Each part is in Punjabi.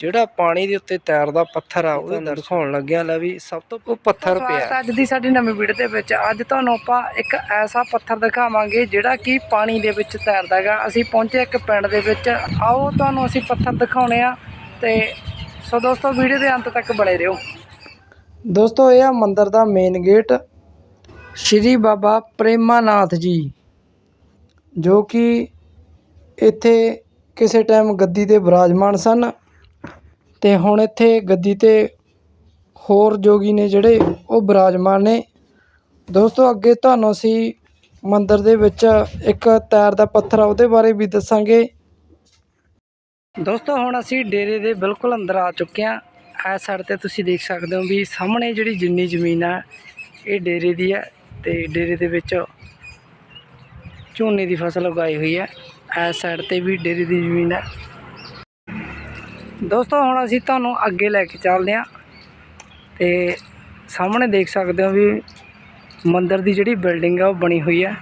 ਜਿਹੜਾ ਪਾਣੀ ਦੇ ਉੱਤੇ ਤੈਰਦਾ ਪੱਥਰ ਆ ਉਹਦੇ ਦਿਖਾਉਣ ਲੱਗਿਆ ਲੈ ਵੀ ਸਭ ਤੋਂ ਉਹ ਪੱਥਰ ਪਿਆ। ਅੱਜ ਦੀ ਸਾਡੀ ਨਵੀਂ ਵੀਡੀਓ ਦੇ ਵਿੱਚ ਅੱਜ ਤੁਹਾਨੂੰ ਆਪਾਂ ਇੱਕ ਐਸਾ ਪੱਥਰ ਦਿਖਾਵਾਂਗੇ ਜਿਹੜਾ ਕਿ ਪਾਣੀ ਦੇ ਵਿੱਚ ਤੈਰਦਾ ਹੈਗਾ। ਅਸੀਂ ਪਹੁੰਚੇ ਇੱਕ ਪਿੰਡ ਦੇ ਵਿੱਚ। ਆਓ ਤੁਹਾਨੂੰ ਅਸੀਂ ਪੱਥਰ ਦਿਖਾਉਣੇ ਆ ਤੇ ਸੋ ਦੋਸਤੋ ਵੀਡੀਓ ਦੇ ਅੰਤ ਤੱਕ ਬਣੇ ਰਹੋ। ਦੋਸਤੋ ਇਹ ਆ ਮੰਦਿਰ ਦਾ ਮੇਨ ਗੇਟ ਸ਼੍ਰੀ ਬਾਬਾ ਪ੍ਰੇਮਾਨਾਥ ਜੀ ਜੋ ਕਿ ਇੱਥੇ ਕਿਸੇ ਟਾਈਮ ਗੱਦੀ ਤੇ ਵਿਰਾਜਮਾਨ ਸਨ। ਅਤੇ ਹੁਣ ਇੱਥੇ ਗੱਦੀ ਤੇ ਹੋਰ ਜੋਗੀ ਨੇ ਜਿਹੜੇ ਉਹ ਵਿਰਾਜਮਾਨ ਨੇ। ਦੋਸਤੋ, ਅੱਗੇ ਤੁਹਾਨੂੰ ਅਸੀਂ ਮੰਦਰ ਦੇ ਵਿੱਚ ਇੱਕ ਤੈਰਦਾ ਪੱਥਰ ਆ, ਉਹਦੇ ਬਾਰੇ ਵੀ ਦੱਸਾਂਗੇ। ਦੋਸਤੋ, ਹੁਣ ਅਸੀਂ ਡੇਰੇ ਦੇ ਬਿਲਕੁਲ ਅੰਦਰ ਆ ਚੁੱਕੇ ਹਾਂ। ਇਸ ਸਾਈਡ ਤੇ ਤੁਸੀਂ ਦੇਖ ਸਕਦੇ ਹੋ ਵੀ ਸਾਹਮਣੇ ਜਿਹੜੀ ਜਿੰਨੀ ਜ਼ਮੀਨ ਆ, ਇਹ ਡੇਰੇ ਦੀ ਹੈ ਤੇ ਡੇਰੇ ਦੇ ਵਿੱਚ ਝੋਨੇ ਦੀ ਫਸਲ ਉਗਾਈ ਹੋਈ ਹੈ ਇਸ ਸਾਈਡ ਤੇ ਵੀ ਡੇਰੇ ਦੀ ਜ਼ਮੀਨ ਹੈ ਦੋਸਤੋ, ਹੁਣ ਅਸੀਂ ਤੁਹਾਨੂੰ ਅੱਗੇ ਲੈ ਕੇ ਚੱਲਦੇ ਹਾਂ ਤੇ ਸਾਹਮਣੇ ਦੇਖ ਸਕਦੇ ਹੋ ਵੀ ਮੰਦਰ ਦੀ ਜਿਹੜੀ ਬਿਲਡਿੰਗ ਆ, ਉਹ ਬਣੀ ਹੋਈ ਹੈ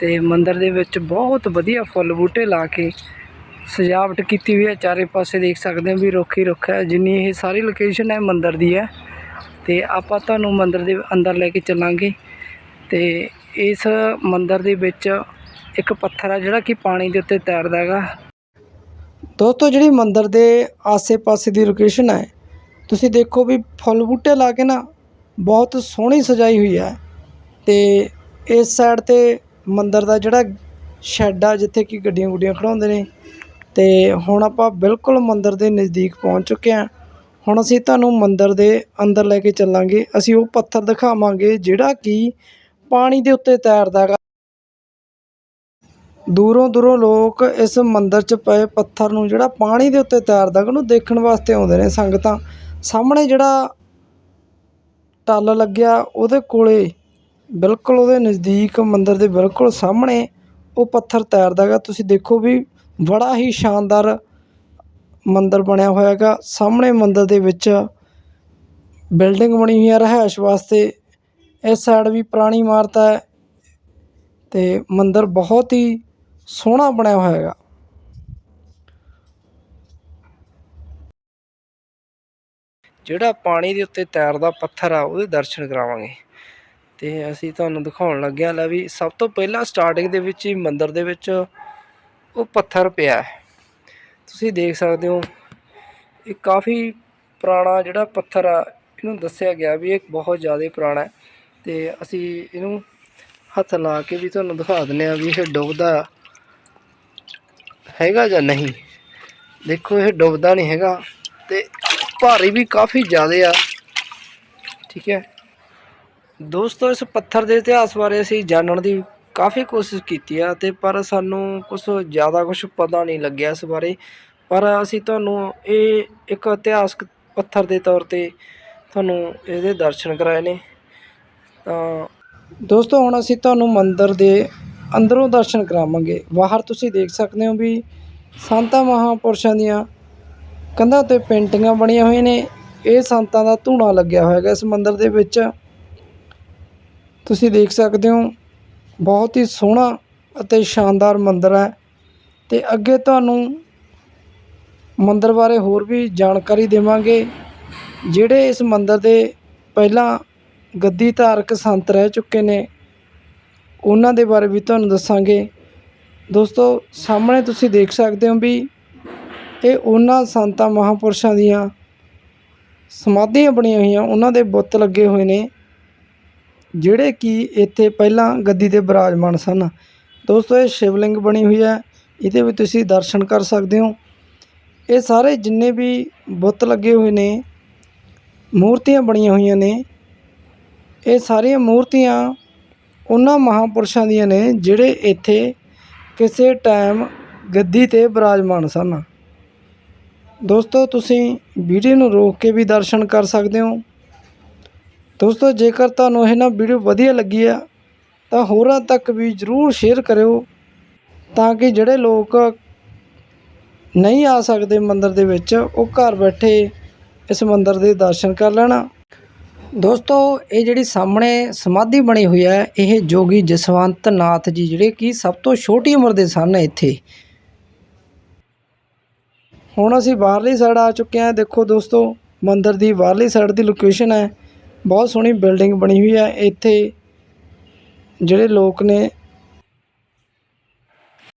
ਤੇ ਮੰਦਰ ਦੇ ਵਿੱਚ ਬਹੁਤ ਵਧੀਆ ਫੁੱਲ ਬੂਟੇ ਲਾ ਕੇ ਸਜਾਵਟ ਕੀਤੀ ਹੋਈ ਹੈ। ਚਾਰੇ ਪਾਸੇ ਦੇਖ ਸਕਦੇ ਹੋ ਵੀ ਰੁੱਖ ਹੀ ਰੁੱਖ ਹੈ, ਜਿੰਨੀ ਇਹ ਸਾਰੀ ਲੋਕੇਸ਼ਨ ਹੈ ਮੰਦਰ ਦੀ ਹੈ ਤੇ ਆਪਾਂ ਤੁਹਾਨੂੰ ਮੰਦਰ ਦੇ ਅੰਦਰ ਲੈ ਕੇ ਚੱਲਾਂਗੇ ਤੇ ਇਸ ਮੰਦਰ ਦੇ ਵਿੱਚ ਇੱਕ ਪੱਥਰ ਆ ਜਿਹੜਾ ਕਿ ਪਾਣੀ ਦੇ ਉੱਤੇ ਤੈਰਦਾ ਹੈਗਾ। ਦੋਸਤੋ, ਜਿਹੜੀ ਮੰਦਰ ਦੇ ਆਸੇ-ਪਾਸੇ ਦੀ ਲੋਕੇਸ਼ਨ ਹੈ ਤੁਸੀਂ ਦੇਖੋ ਵੀ ਫੁੱਲ ਬੂਟੇ ਲਾ ਕੇ ਨਾ ਬਹੁਤ ਸੋਹਣੀ ਸਜਾਈ ਹੋਈ ਹੈ ਤੇ ਇਸ ਸਾਈਡ ਤੇ ਮੰਦਰ ਦਾ ਜਿਹੜਾ ਸ਼ੈੱਡ ਆ, ਜਿੱਥੇ ਕਿ ਗੱਡੀਆਂ ਗੁੱਡੀਆਂ ਖੜਾਉਂਦੇ ਨੇ, ਤੇ ਹੁਣ ਆਪਾਂ ਬਿਲਕੁਲ ਮੰਦਰ ਦੇ ਨਜ਼ਦੀਕ ਪਹੁੰਚ ਚੁੱਕੇ ਹਾਂ ਹੁਣ ਅਸੀਂ ਤੁਹਾਨੂੰ ਮੰਦਰ ਦੇ ਅੰਦਰ ਲੈ ਕੇ ਚੱਲਾਂਗੇ। ਅਸੀਂ ਉਹ ਪੱਥਰ ਦਿਖਾਵਾਂਗੇ ਜਿਹੜਾ ਕਿ ਪਾਣੀ ਦੇ ਉੱਤੇ ਤੈਰਦਾ ਹੈਗਾ। ਦੂਰੋਂ ਦੂਰੋਂ ਲੋਕ ਇਸ ਮੰਦਰ 'ਚ ਪਏ ਪੱਥਰ ਨੂੰ ਜਿਹੜਾ ਪਾਣੀ ਦੇ ਉੱਤੇ ਤੈਰਦਾ ਹੈਗਾ ਉਹਨੂੰ ਦੇਖਣ ਵਾਸਤੇ ਆਉਂਦੇ ਨੇ ਸੰਗਤਾਂ। ਸਾਹਮਣੇ ਜਿਹੜਾ ਟੱਲ ਲੱਗਿਆ ਉਹਦੇ ਕੋਲੇ ਬਿਲਕੁਲ ਉਹਦੇ ਨਜ਼ਦੀਕ ਮੰਦਰ ਦੇ ਬਿਲਕੁਲ ਸਾਹਮਣੇ ਉਹ ਪੱਥਰ ਤੈਰਦਾ ਹੈਗਾ। ਤੁਸੀਂ ਦੇਖੋ ਵੀ ਬੜਾ ਹੀ ਸ਼ਾਨਦਾਰ ਮੰਦਰ ਬਣਿਆ ਹੋਇਆ ਹੈਗਾ। ਸਾਹਮਣੇ ਮੰਦਰ ਦੇ ਵਿੱਚ ਬਿਲਡਿੰਗ ਬਣੀ ਹੋਈ ਹੈ ਰਿਹਾਇਸ਼ ਵਾਸਤੇ। ਇਸ ਸਾਈਡ ਵੀ ਪੁਰਾਣੀ ਇਮਾਰਤ ਹੈ ਤੇ ਮੰਦਰ ਬਹੁਤ ਹੀ ਸੋਹਣਾ ਬਣਿਆ ਹੋਇਆ ਹੈਗਾ। ਜਿਹੜਾ ਪਾਣੀ ਦੇ ਉੱਤੇ ਤੈਰਦਾ ਪੱਥਰ ਆ, ਉਹਦੇ ਦਰਸ਼ਨ ਕਰਾਵਾਂਗੇ। ਤੇ ਅਸੀਂ ਤੁਹਾਨੂੰ ਦਿਖਾਉਣ ਲੱਗਿਆ ਲੈ ਵੀ ਸਭ ਤੋਂ ਪਹਿਲਾਂ ਸਟਾਰਟਿੰਗ ਦੇ ਵਿੱਚ ਹੀ ਮੰਦਿਰ ਦੇ ਵਿੱਚ ਉਹ ਪੱਥਰ ਪਿਆ ਹੈ। ਤੁਸੀਂ ਦੇਖ ਸਕਦੇ ਹੋ, ਇਹ ਕਾਫੀ ਪੁਰਾਣਾ ਜਿਹੜਾ ਪੱਥਰ ਆ, ਇਹਨੂੰ ਦੱਸਿਆ ਗਿਆ ਵੀ ਇਹ ਬਹੁਤ ਜ਼ਿਆਦਾ ਪੁਰਾਣਾ ਹੈ। ਤੇ ਅਸੀਂ ਇਹਨੂੰ ਹੱਥ ਲਾ ਕੇ ਵੀ ਤੁਹਾਨੂੰ ਦਿਖਾ ਦਿੰਨੇ ਆ ਵੀ ਇਹ ਡੁੱਬਦਾ ਹੈਗਾ ਜਾਂ ਨਹੀਂ? ਦੇਖੋ, ਇਹ ਡੁੱਬਦਾ ਨਹੀਂ ਹੈਗਾ ਤੇ ਭਾਰੀ ਵੀ ਕਾਫੀ ਜ਼ਿਆਦਾ ਆ। ਠੀਕ ਹੈ? ਦੋਸਤੋ, ਇਸ ਪੱਥਰ ਦੇ ਇਤਿਹਾਸ ਬਾਰੇ ਅਸੀਂ ਜਾਣਨ ਦੀ ਕਾਫੀ ਕੋਸ਼ਿਸ਼ ਕੀਤੀ ਆ ਤੇ ਪਰ ਸਾਨੂੰ ਕੁਝ ਜ਼ਿਆਦਾ ਕੁਝ ਪਤਾ ਨਹੀਂ ਲੱਗਿਆ ਇਸ ਬਾਰੇ। ਪਰ ਅਸੀਂ ਤੁਹਾਨੂੰ ਇਹ ਇੱਕ ਇਤਿਹਾਸਕ ਪੱਥਰ ਦੇ ਤੌਰ ਤੇ ਤੁਹਾਨੂੰ ਇਹਦੇ ਦਰਸ਼ਨ ਕਰਾਏ ਨੇ। ਤਾਂ ਦੋਸਤੋ, ਹੁਣ ਅਸੀਂ ਤੁਹਾਨੂੰ ਮੰਦਿਰ ਦੇ ਅੰਦਰੋਂ ਦਰਸ਼ਨ ਕਰਾਵਾਂਗੇ। ਬਾਹਰ ਤੁਸੀਂ ਦੇਖ ਸਕਦੇ ਹੋ ਵੀ ਸੰਤਾਂ ਮਹਾਂਪੁਰਸ਼ਾਂ ਦੀਆਂ ਕੰਧਾਂ ਤੇ ਪੇਂਟਿੰਗਾਂ ਬਣੀਆਂ ਹੋਈਆਂ ਨੇ। ਇਹ ਸੰਤਾਂ ਦਾ ਧੂਣਾ ਲੱਗਿਆ ਹੋਇਆ ਹੈਗਾ ਇਸ ਮੰਦਿਰ ਦੇ ਵਿੱਚ। ਤੁਸੀਂ ਦੇਖ ਸਕਦੇ ਹੋ, ਬਹੁਤ ਹੀ ਸੋਹਣਾ ਅਤੇ ਸ਼ਾਨਦਾਰ ਮੰਦਿਰ ਹੈ ਤੇ ਅੱਗੇ ਤੁਹਾਨੂੰ ਮੰਦਿਰ ਬਾਰੇ ਹੋਰ ਵੀ ਜਾਣਕਾਰੀ ਦੇਵਾਂਗੇ, ਜਿਹੜੇ ਇਸ ਮੰਦਿਰ ਦੇ ਪਹਿਲਾਂ ਗੱਦੀ ਧਾਰਕ ਸੰਤ ਰਹਿ ਚੁੱਕੇ ਨੇ। ਉਹਨਾਂ ਦੇ ਬਾਰੇ ਵੀ ਤੁਹਾਨੂੰ ਦੱਸਾਂਗੇ। ਦੋਸਤੋ, ਸਾਹਮਣੇ ਤੁਸੀਂ ਦੇਖ ਸਕਦੇ ਹੋ ਵੀ ਇਹ ਉਹਨਾਂ ਸੰਤਾਂ ਮਹਾਂਪੁਰਸ਼ਾਂ ਦੀਆਂ ਸਮਾਧੀਆਂ ਬਣੀਆਂ ਹੋਈਆਂ, ਉਹਨਾਂ ਦੇ ਬੁੱਤ ਲੱਗੇ ਹੋਏ ਨੇ, ਜਿਹੜੇ ਕਿ ਇੱਥੇ ਪਹਿਲਾਂ ਗੱਦੀ ਤੇ ਬਿਰਾਜਮਾਨ ਸਨ। ਦੋਸਤੋ, ਇਹ ਸ਼ਿਵਲਿੰਗ ਬਣੀ ਹੋਈ ਹੈ, ਇਹਦੇ ਵੀ ਤੁਸੀਂ ਦਰਸ਼ਨ ਕਰ ਸਕਦੇ ਹੋ। ਇਹ ਸਾਰੇ ਜਿੰਨੇ ਵੀ ਬੁੱਤ ਲੱਗੇ ਹੋਏ ਨੇ, ਮੂਰਤੀਆਂ ਬਣੀਆਂ ਹੋਈਆਂ ਨੇ, ਇਹ ਸਾਰੀਆਂ ਮੂਰਤੀਆਂ ਉਹਨਾਂ ਮਹਾਂਪੁਰਸ਼ਾਂ ਦੀਆਂ ਨੇ ਜਿਹੜੇ ਇੱਥੇ ਕਿਸੇ ਟਾਈਮ ਗੱਦੀ ਤੇ ਬਿਰਾਜਮਾਨ ਸਨ। ਦੋਸਤੋ, ਤੁਸੀਂ ਵੀਡੀਓ ਨੂੰ ਰੋਕ ਕੇ ਵੀ ਦਰਸ਼ਨ ਕਰ ਸਕਦੇ ਹੋ। ਦੋਸਤੋ, ਜੇਕਰ ਤੁਹਾਨੂੰ ਇਹ ਨਾ ਵੀਡੀਓ ਵਧੀਆ ਲੱਗੀ ਆ, ਤਾਂ ਹੋਰਾਂ ਤੱਕ ਵੀ ਜਰੂਰ ਸ਼ੇਅਰ ਕਰਿਓ, ਤਾਂ ਕਿ ਜਿਹੜੇ ਲੋਕ ਨਹੀਂ ਆ ਸਕਦੇ ਮੰਦਰ ਦੇ ਵਿੱਚ, ਉਹ ਘਰ ਬੈਠੇ ਇਸ ਮੰਦਰ ਦੇ ਦਰਸ਼ਨ ਕਰ ਲੈਣ। ਦੋਸਤੋ, ਇਹ ਜਿਹੜੀ ਸਾਹਮਣੇ ਸਮਾਧੀ ਬਣੀ ਹੋਈ ਹੈ, ਇਹ ਜੋਗੀ ਜਸਵੰਤ ਨਾਥ ਜੀ, ਜਿਹੜੇ ਕਿ ਸਭ ਤੋਂ ਛੋਟੀ ਉਮਰ ਦੇ ਸਨ ਇੱਥੇ। ਹੁਣ ਅਸੀਂ ਬਾਹਰਲੀ ਸਾਈਡ ਆ ਚੁੱਕੇ ਹਾਂ। ਦੇਖੋ ਦੋਸਤੋ, ਮੰਦਿਰ ਦੀ ਬਾਹਰਲੀ ਸਾਈਡ ਦੀ ਲੋਕੇਸ਼ਨ ਹੈ। ਬਹੁਤ ਸੋਹਣੀ ਬਿਲਡਿੰਗ ਬਣੀ ਹੋਈ ਹੈ। ਇੱਥੇ ਜਿਹੜੇ ਲੋਕ ਨੇ